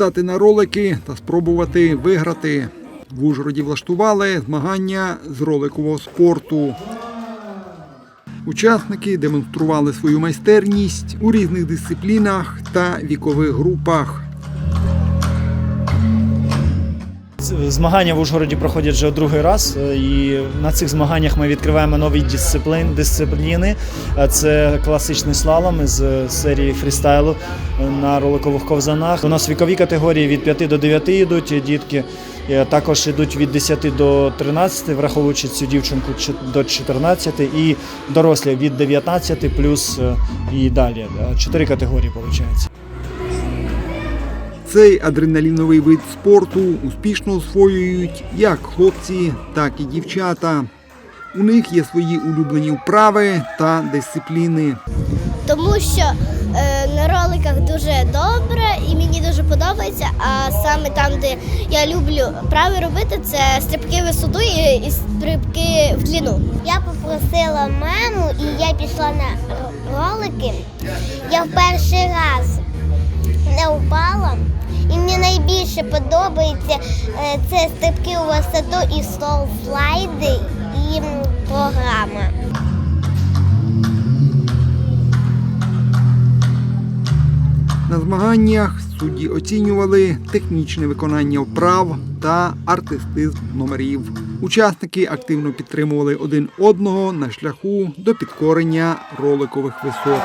стати на ролики та спробувати виграти. В Ужгороді влаштували змагання з роликового спорту. Учасники демонстрували свою майстерність у різних дисциплінах та вікових групах. Змагання в Ужгороді проходять вже другий раз, е, і на цих змаганнях ми відкриваємо нові дисциплін, дисципліни. Е, Це класичний слалом з серії фрістайлу е, на роликових ковзанах. У нас вікові категорії від 5 до 9 йдуть дітки. Е, Також йдуть від 10 до 13, враховуючи цю дівчинку до 14, і дорослі від 19 плюс е, і далі. Е, Чотири категорії виходить. Цей адреналіновий вид спорту успішно освоюють як хлопці, так і дівчата. У них є свої улюблені вправи та дисципліни. тому що е, на роликах дуже добре і мені дуже подобається. А саме там, де я люблю прави робити, це стрибки в висоту і, і стрибки в длину. Я попросила маму, і я пішла на ролики. Я в перший раз найбільше подобається е, це стрибки у висоту і стол слайди і програма. На змаганнях судді оцінювали технічне виконання вправ та артистизм номерів. Учасники активно підтримували один одного на шляху до підкорення роликових висот.